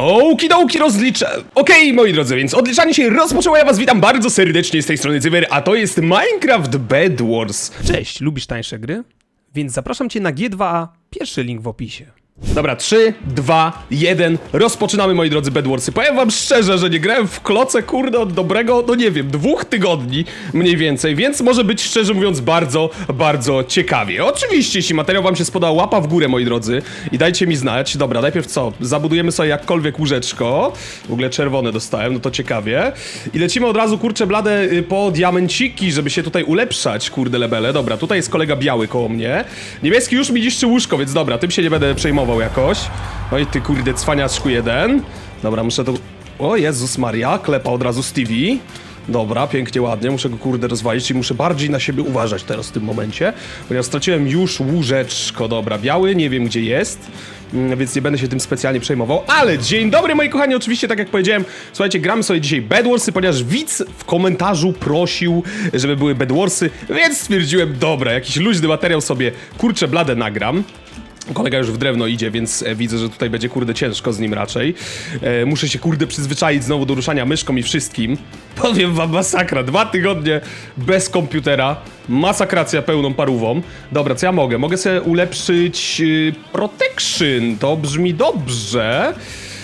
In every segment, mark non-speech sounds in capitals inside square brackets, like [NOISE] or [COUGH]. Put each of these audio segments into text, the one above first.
Okidoki rozliczę. Okej, moi drodzy, więc odliczanie się rozpoczęło. Ja was witam bardzo serdecznie z tej strony Cyber, a to jest Minecraft Bed Wars. Cześć, lubisz tańsze gry? Więc zapraszam cię na G2A, pierwszy link w opisie. Dobra, 3, 2, 1, rozpoczynamy moi drodzy Bedwarsy. Powiem wam szczerze, że nie grałem w kloce kurde od dobrego, no nie wiem, dwóch tygodni mniej więcej, więc może być szczerze mówiąc bardzo, bardzo ciekawie. Oczywiście, jeśli materiał wam się spodobał, łapa w górę moi drodzy i dajcie mi znać. Dobra, najpierw co? Zabudujemy sobie jakkolwiek łóżeczko. W ogóle czerwone dostałem, no to ciekawie. I lecimy od razu, kurczę blade, y, po diamenciki, żeby się tutaj ulepszać, kurde lebele. Dobra, tutaj jest kolega biały koło mnie. Niebieski już mi niszczy łóżko, więc dobra, tym się nie będę przejmował jakoś. Oj, ty kurde, cwaniaczku jeden. Dobra, muszę to... O Jezus Maria, klepa od razu Stevie. Dobra, pięknie, ładnie, muszę go kurde rozwalić i muszę bardziej na siebie uważać teraz w tym momencie, ponieważ straciłem już łóżeczko, dobra, biały, nie wiem gdzie jest, mm, więc nie będę się tym specjalnie przejmował, ale dzień dobry moi kochani, oczywiście tak jak powiedziałem, słuchajcie, gramy sobie dzisiaj Bedwarsy, ponieważ widz w komentarzu prosił, żeby były Bedwarsy, więc stwierdziłem, dobra, jakiś luźny materiał sobie, kurczę, bladę nagram. Kolega już w drewno idzie, więc e, widzę, że tutaj będzie kurde ciężko z nim raczej. E, muszę się kurde przyzwyczaić znowu do ruszania myszką i wszystkim. [LAUGHS] Powiem wam masakra, dwa tygodnie bez komputera. Masakracja pełną parówą. Dobra, co ja mogę? Mogę sobie ulepszyć y, protection, to brzmi dobrze.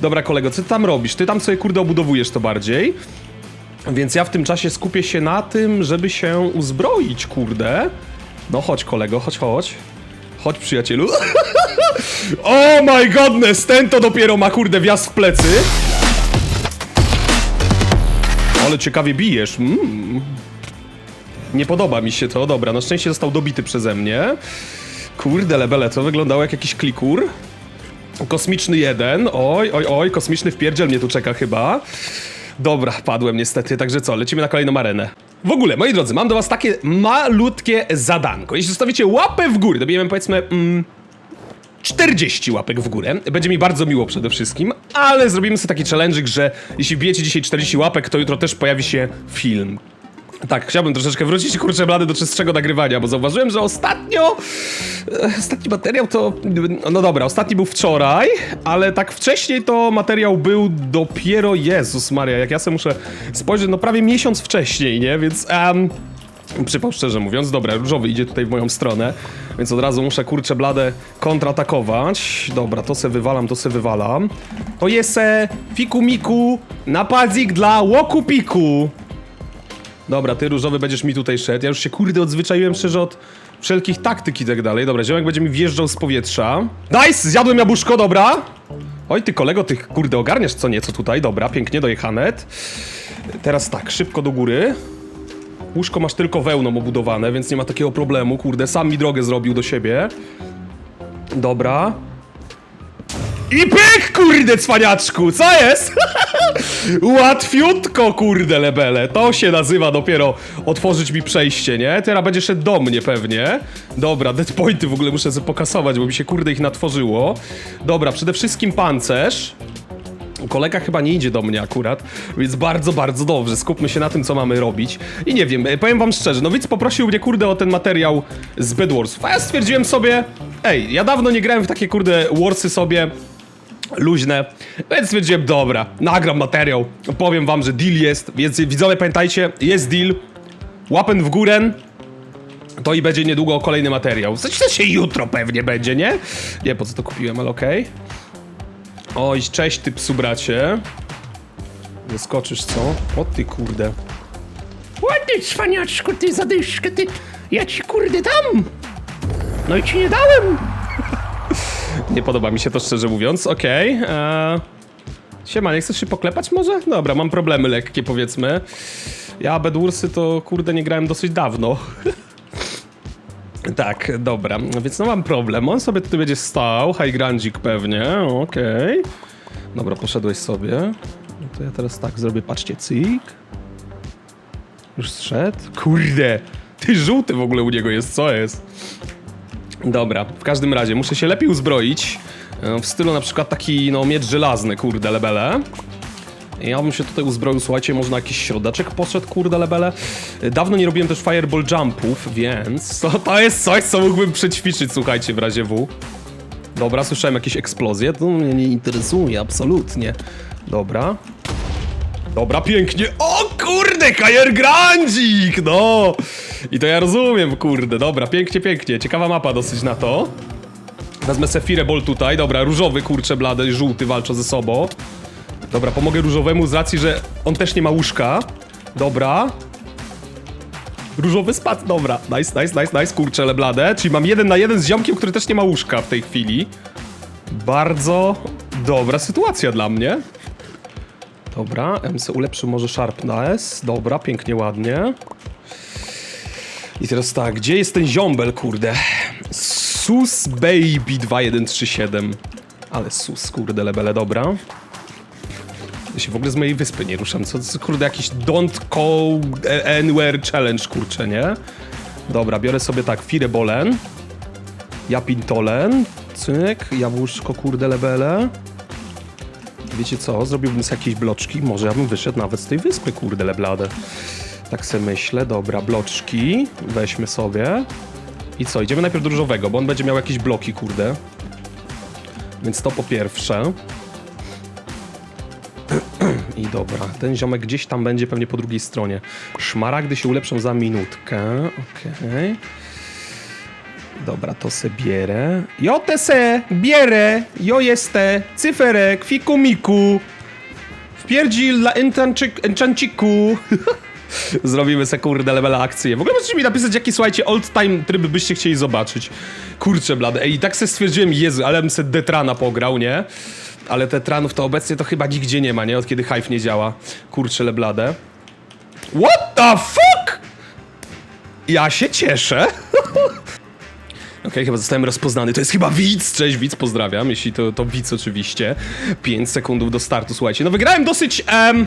Dobra kolego, co ty tam robisz? Ty tam sobie kurde obudowujesz to bardziej. Więc ja w tym czasie skupię się na tym, żeby się uzbroić, kurde. No chodź kolego, chodź, chodź. Chodź przyjacielu. [LAUGHS] oh my godness, ten to dopiero ma kurde wjazd w plecy. Ale ciekawie bijesz. Mm. Nie podoba mi się to, dobra, na szczęście został dobity przeze mnie. Kurde lebele, to wyglądało jak jakiś klikur. Kosmiczny jeden, oj, oj, oj, kosmiczny wpierdziel mnie tu czeka chyba. Dobra, padłem niestety, także co, lecimy na kolejną arenę. W ogóle, moi drodzy, mam do was takie malutkie zadanko. Jeśli zostawicie łapę w górę, dobijemy powiedzmy... Mm, 40 łapek w górę. Będzie mi bardzo miło przede wszystkim, ale zrobimy sobie taki challenge'ik, że jeśli bijecie dzisiaj 40 łapek, to jutro też pojawi się film. Tak, chciałbym troszeczkę wrócić, kurczę blady, do czystszego nagrywania, bo zauważyłem, że ostatnio... e, Ostatni materiał to... No dobra, ostatni był wczoraj, ale tak wcześniej to materiał był dopiero... Jezus Maria, jak ja sobie muszę spojrzeć, no prawie miesiąc wcześniej, nie? Więc... Um, Przypał szczerze mówiąc, dobra, różowy idzie tutaj w moją stronę, więc od razu muszę kurczę bladę kontratakować. Dobra, to se wywalam, to se wywalam. To jest e, fiku miku, napadzik dla łoku piku. Dobra, ty różowy będziesz mi tutaj szedł. Ja już się kurde odzwyczaiłem szczerze od wszelkich taktyk i tak dalej. Dobra, ziomek będzie mi wjeżdżał z powietrza. Nice! Zjadłem jabłuszko, dobra. Oj, ty kolego, ty kurde ogarniasz co nieco tutaj. Dobra, pięknie, dojechanet. Teraz tak, szybko do góry. Łóżko masz tylko wełną obudowane, więc nie ma takiego problemu. Kurde, sam mi drogę zrobił do siebie. Dobra. I pyk, kurde, cwaniaczku, co jest? [LAUGHS] Łatwiutko, kurde, lebele. To się nazywa dopiero otworzyć mi przejście, nie? Teraz będzie szedł do mnie pewnie. Dobra, dead pointy w ogóle muszę pokasować, bo mi się kurde ich natworzyło. Dobra, przede wszystkim pancerz. Kolega chyba nie idzie do mnie akurat, więc bardzo, bardzo dobrze. Skupmy się na tym, co mamy robić. I nie wiem, e, powiem wam szczerze, no widz poprosił mnie, kurde, o ten materiał z Bed Warsów, a ja stwierdziłem sobie, ej, ja dawno nie grałem w takie, kurde, Warsy sobie luźne, więc stwierdziłem, dobra, nagram materiał, powiem wam, że deal jest, więc widzowie pamiętajcie, jest deal, łapen w górę, to i będzie niedługo kolejny materiał. W sensie się jutro pewnie będzie, nie? Nie, po co to kupiłem, ale okej. Oj, cześć ty psu bracie. Zeskoczysz, co? O ty kurde. Ładnie, cwaniaczku, ty zadyszkę, ty... Ja ci kurde dam! No i ci nie dałem! Nie podoba mi się to szczerze mówiąc, okej. Okay. Siema, nie chcesz się poklepać może? Dobra, mam problemy lekkie powiedzmy. Ja Bedwarsy to kurde nie grałem dosyć dawno. [LAUGHS] tak, dobra, więc no mam problem. On sobie tutaj będzie stał, high grandzik pewnie, okej. Dobra, poszedłeś sobie. No to ja teraz tak zrobię, patrzcie, cyk. Już zszedł? Kurde, ty żółty w ogóle u niego jest, co jest? Dobra, w każdym razie muszę się lepiej uzbroić. e, W stylu na przykład taki, no, miecz żelazny, kurde, lebele. Ja bym się tutaj uzbroił, słuchajcie, może na jakiś środeczek poszedł, kurde, lebele. E, Dawno nie robiłem też fireball jumpów, więc [LAUGHS] to, to jest coś, co mógłbym przećwiczyć, słuchajcie, w razie W. Dobra, słyszałem jakieś eksplozje. To mnie nie interesuje, absolutnie. Dobra. Dobra, pięknie. O kurde, Kajer Grandzik, no! I to ja rozumiem, kurde. Dobra, pięknie, pięknie. Ciekawa mapa dosyć na to. Wezmę se Fireball tutaj. Dobra, różowy, kurczę, blady i żółty walczą ze sobą. Dobra, pomogę różowemu z racji, że on też nie ma łóżka. Dobra. Różowy spadł, dobra. Nice, nice, nice, nice, kurczę, ale blade. Czyli mam jeden na jeden z ziomkiem, który też nie ma łóżka w tej chwili. Bardzo dobra sytuacja dla mnie. Dobra, MC ulepszył może Sharpness. Dobra, pięknie, ładnie. I teraz tak, gdzie jest ten ziombel, kurde? Sus Baby 2137. Ale sus, kurde, lebele, dobra. Ja się w ogóle z mojej wyspy nie ruszam. Co, co kurde, jakiś don't go anywhere challenge, kurczę, nie? Dobra, biorę sobie tak, Firebolen. Japintolen. Cyk, jabłuszko, kurde, lebele. Wiecie co, zrobiłbym sobie jakieś bloczki, może ja bym wyszedł nawet z tej wyspy, kurde, leblade. Tak se myślę, dobra, bloczki, weźmy sobie. I co, idziemy najpierw do różowego, bo on będzie miał jakieś bloki, kurde. Więc to po pierwsze. [CLEARS THROAT] I dobra, ten ziomek gdzieś tam będzie pewnie po drugiej stronie. Szmaragdy się ulepszą za minutkę, okej. Dobra, to se bierę. Jo te se bierę, jo jeste, cyferek, fikumiku. Wpierdzil dla enchantiku. [LAUGHS] Zrobimy se kurde level akcję. W ogóle możecie mi napisać, jaki słuchajcie old time tryb byście chcieli zobaczyć. Kurczę blade. Ej, i tak se stwierdziłem, Jezu, ale bym se Detrana pograł, nie? Ale Tetranów to obecnie to chyba nigdzie nie ma, nie? Od kiedy Hive nie działa. Kurczę leblade. What the fuck? Ja się cieszę. [LAUGHS] Okej, chyba zostałem rozpoznany. To jest chyba widz. Cześć widz, pozdrawiam. Jeśli to, to widz oczywiście. 5 sekundów do startu, słuchajcie. No wygrałem dosyć... Em...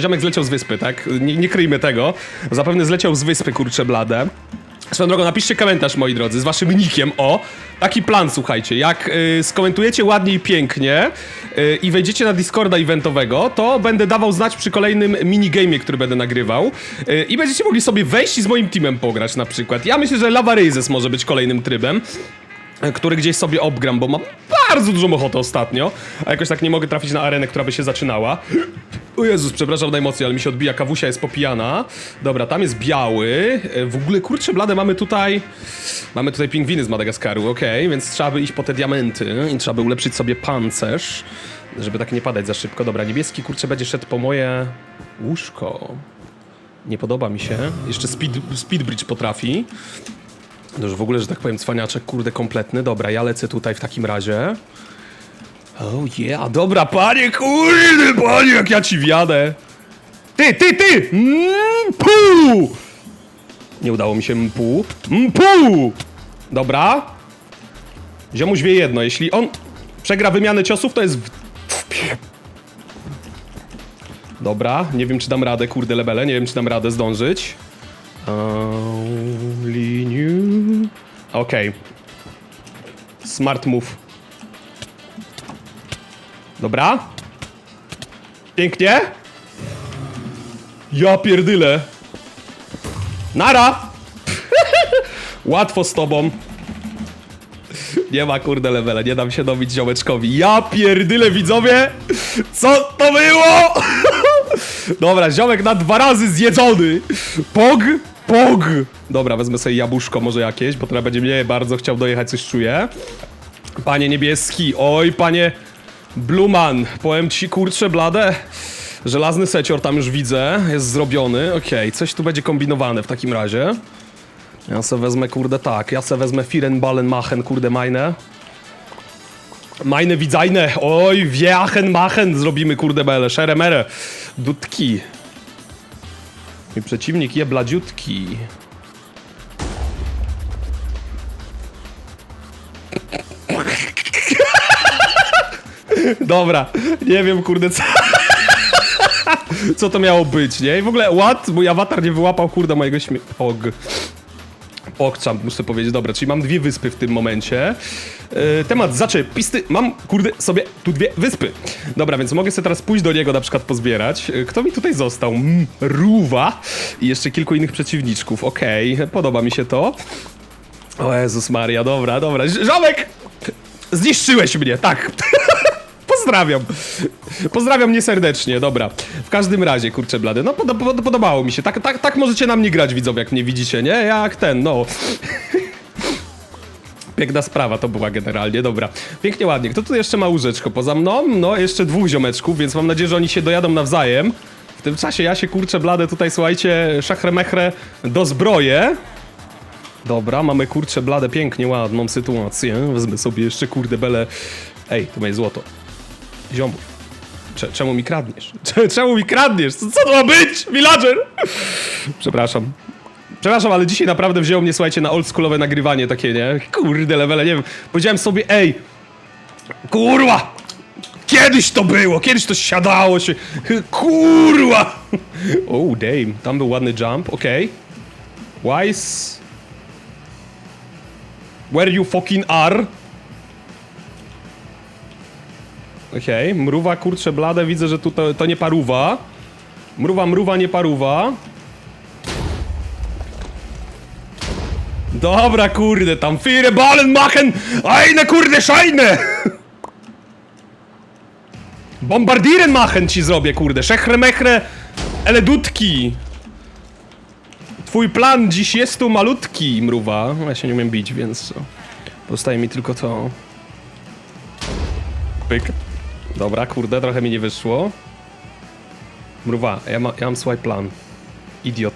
Ziomek zleciał z wyspy, tak? Nie, nie kryjmy tego. Zapewne zleciał z wyspy, kurczę blade. Swoją drogą, napiszcie komentarz, moi drodzy, z waszym nikiem. O, taki plan, słuchajcie. Jak y, skomentujecie ładnie i pięknie y, i wejdziecie na Discorda eventowego, to będę dawał znać przy kolejnym minigame'ie, który będę nagrywał. Y, I będziecie mogli sobie wejść i z moim teamem pograć na przykład. Ja myślę, że Lava Raises może być kolejnym trybem y, który gdzieś sobie obgram, bo mam bardzo dużą ochotę ostatnio, a jakoś tak nie mogę trafić na arenę, która by się zaczynała. O Jezus, przepraszam najmocniej, ale mi się odbija, kawusia jest popijana. Dobra, tam jest biały. E, W ogóle, kurczę blade, mamy tutaj... Mamy tutaj pingwiny z Madagaskaru, okej, więc trzeba by iść po te diamenty i trzeba by ulepszyć sobie pancerz, żeby tak nie padać za szybko. Dobra, niebieski, kurczę, będzie szedł po moje łóżko. Nie podoba mi się. Jeszcze speed, speed bridge potrafi. No już w ogóle, że tak powiem, cwaniaczek, kurde, kompletny. Dobra, ja lecę tutaj w takim razie. Oh yeah, dobra, panie, kurde, panie, jak ja ci wjadę. Ty, ty, ty! Mpu! Nie udało mi się mpu. Mpu! Dobra. Ziomuś wie jedno, jeśli on przegra wymianę ciosów, to jest... Dobra, nie wiem czy dam radę, kurde lebele, nie wiem czy dam radę zdążyć. Only. Okej. Smart move. Dobra. Pięknie. Ja pierdyle. Nara! [LAUGHS] Łatwo z tobą. Nie ma kurde levela, nie dam się dobić ziomeczkowi. Ja pierdyle widzowie! Co to było? [LAUGHS] Dobra, ziomek na dwa razy zjedzony. Pog, pog. Dobra, wezmę sobie jabłuszko może jakieś, bo teraz będzie mnie bardzo chciał dojechać, coś czuję. Panie niebieski, oj panie Bluman, powiem ci kurczę blade. Żelazny secior tam już widzę, jest zrobiony. Okej, coś tu będzie kombinowane w takim razie. Ja se wezmę kurde tak, ja se wezmę Firenballen Machen, kurde meine. Meine widzajne, oj wiachen machen zrobimy kurde bele, szeremere. Dutki. Mój przeciwnik je bladziutki. Dobra, nie wiem kurde co... Co to miało być, nie? I w ogóle, what? Mój awatar nie wyłapał, kurde, mojego śmie... Og. Pogchamp, muszę powiedzieć. Dobra, czyli mam dwie wyspy w tym momencie. Yy, temat zaczepisty. Mam, kurde, sobie tu dwie wyspy. Dobra, więc mogę sobie teraz pójść do niego na przykład pozbierać. Yy, Kto mi tutaj został? Mm. I jeszcze kilku innych przeciwniczków. Okej, podoba mi się to. O Jezus Maria, dobra, dobra. Żomek! Zniszczyłeś mnie, tak. [LAUGHS] Pozdrawiam. Pozdrawiam mnie serdecznie, dobra. W każdym razie, kurczę blady, no pod, pod, podobało mi się. Tak, tak, tak możecie na mnie grać, widzowie, jak mnie widzicie, nie? Jak ten, no. [LAUGHS] Piękna sprawa to była generalnie, dobra. Pięknie, ładnie. Kto tu jeszcze ma łóżeczko poza mną? No, jeszcze dwóch ziomeczków, więc mam nadzieję, że oni się dojadą nawzajem. W tym czasie ja się, kurczę blade, tutaj, słuchajcie, szachremechrę dozbroję. Dobra, mamy kurczę blade pięknie ładną sytuację. Wezmę sobie jeszcze kurde bele. Ej, tu moje złoto. Ziomu. Cze- czemu mi kradniesz? [LAUGHS] Cze- czemu mi kradniesz? Co, co to ma być? Villager! Przepraszam. Przepraszam, ale dzisiaj naprawdę wzięło mnie, słuchajcie, na oldschoolowe nagrywanie takie, nie? Kurde levele, nie wiem. Powiedziałem sobie, ej, kurwa! Kiedyś to było, kiedyś to siadało się. Kurwa! [LAUGHS] Oh, damn. Tam był ładny jump, okej. Wise. Where you fucking are? Okej, mruwa, kurcze blade, widzę, że tu to, to nie paruwa. Mruwa, mruwa, nie paruwa. Dobra, kurde, tam fire ballen machen! Eine kurde scheine! Bombardieren machen ci zrobię, kurde. Szechre mechre, eledutki. Twój plan dziś jest tu malutki, mruwa. Ja się nie umiem bić, więc pozostaje mi tylko to. Pyk. Dobra, kurde, trochę mi nie wyszło. Mruwa, ja, ma, ja mam swój plan. Idiot.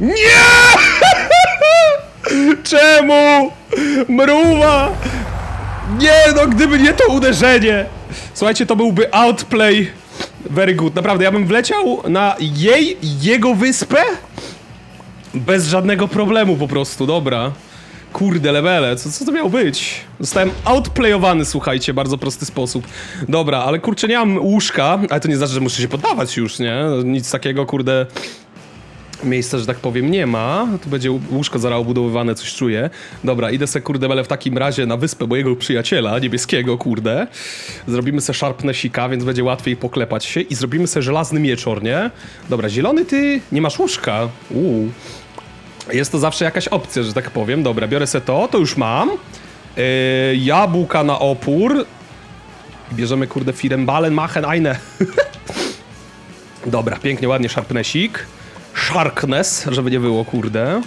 Nie! [LAUGHS] Czemu? Mruwa! Nie, no gdyby nie to uderzenie! Słuchajcie, to byłby outplay. Very good. Naprawdę, ja bym wleciał na jej, jego wyspę bez żadnego problemu po prostu, dobra. Kurde, levele, co, co to miało być? Zostałem outplayowany, słuchajcie, bardzo prosty sposób. Dobra, ale kurczę, nie mam łóżka, ale to nie znaczy, że muszę się poddawać już, nie? Nic takiego, kurde, miejsca, że tak powiem, nie ma. Tu będzie łóżko zaraz obudowywane, coś czuję. Dobra, idę se, kurde, bele w takim razie na wyspę mojego przyjaciela, niebieskiego, kurde. Zrobimy se sharpnessika, więc będzie łatwiej poklepać się i zrobimy se żelazny mieczor, nie? Dobra, zielony ty nie masz łóżka. Uuu. Jest to zawsze jakaś opcja, że tak powiem. Dobra, biorę se to, to już mam. Yy, jabłka na opór. Bierzemy, kurde, Firembalen, Machen, eine. [LAUGHS] Dobra, pięknie, ładnie, sharpnessik. Sharkness, żeby nie było, kurde.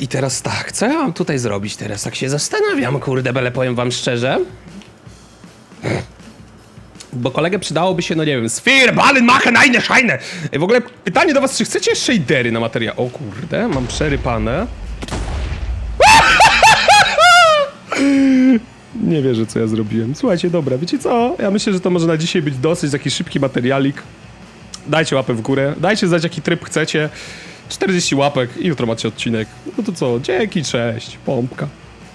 I teraz tak, co ja mam tutaj zrobić teraz? Tak się zastanawiam, kurde, bele powiem wam szczerze. Bo kolegę przydałoby się, no nie wiem, Sphere, Ballen, Machen, eine, Scheine. W ogóle pytanie do was, czy chcecie shadery na materiał? O kurde, mam przerypane. [LAUGHS] Nie wierzę, co ja zrobiłem. Słuchajcie, dobra, wiecie co? Ja myślę, że to może na dzisiaj być dosyć taki szybki materialik. Dajcie łapę w górę, dajcie znać jaki tryb chcecie. 40 łapek i jutro macie odcinek. No to co, dzięki, cześć, pompka.